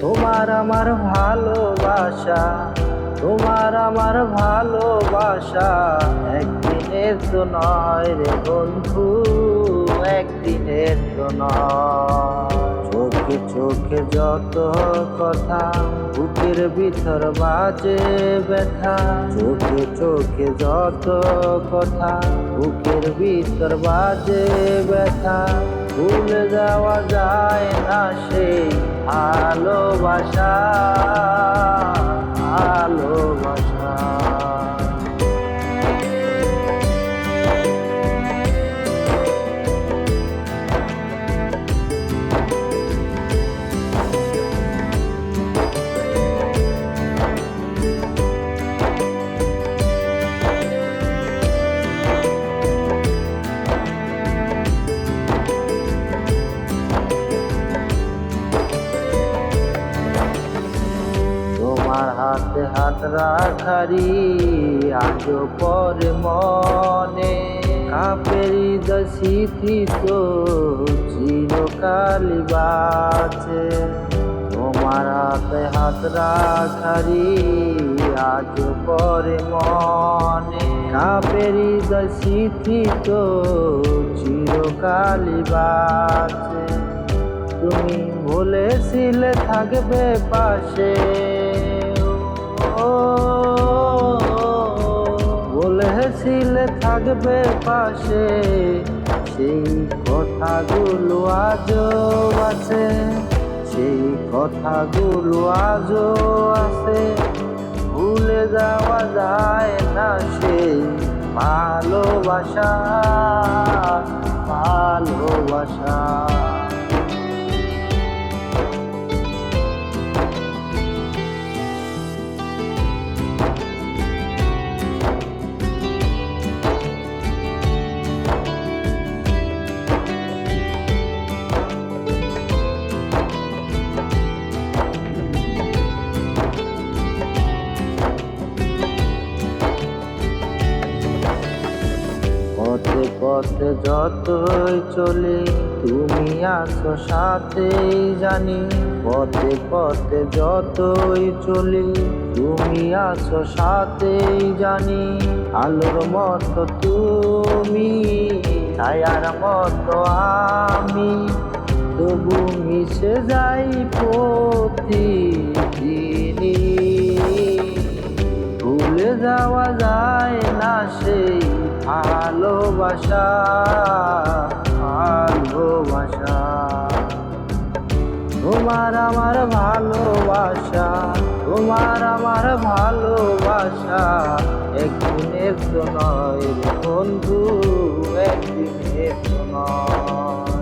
তোমার আমার ভালোবাসা, তোমার আমার ভালোবাসা। একদিনের তো নয় রে বন্ধু, একদিনের তো নয়। চোখে চোখে যত কথা, বুকের ভিতর বাজে ব্যথা। চোখে চোখে যত কথা, বুকের ভিতর বাজে ব্যথা। ভুলে যাওয়া যায় না সেই ভালোবাসা। হাতে হাত রাখারি, আজো পরে মনে কাপের স্মৃতি তো চিরকালি বাঁচে। তোমার হাতে হাত রাখারি, আজো পরে মনে কাপের স্মৃতি তো চিরকালি বাঁচে। তুমি বলেছিলে থাকবে পাশে। থাকবে পাশে সেই কথাগুলো আজও আছে, সেই কথাগুলো আজও আছে। ভুলে যাওয়া যায় না সেই ভালোবাসা ভালোবাসা। পথে পথে যতই চলে, তুমি আসো সাথেই জানি। পথে পথে যতই চলে, তুমি আসো সাথেই জানি। আলোর মতো তুমি, ছায়ার মতো আমি। তবু মিশে যাই ভুলে যাওয়া যায় না সেই ভালোবাসা ভালোবাসা। তোমার আমার ভালোবাসা, তোমার আমার ভালোবাসা। একদিনের তো নয় বন্ধু একদিনের তো নয়।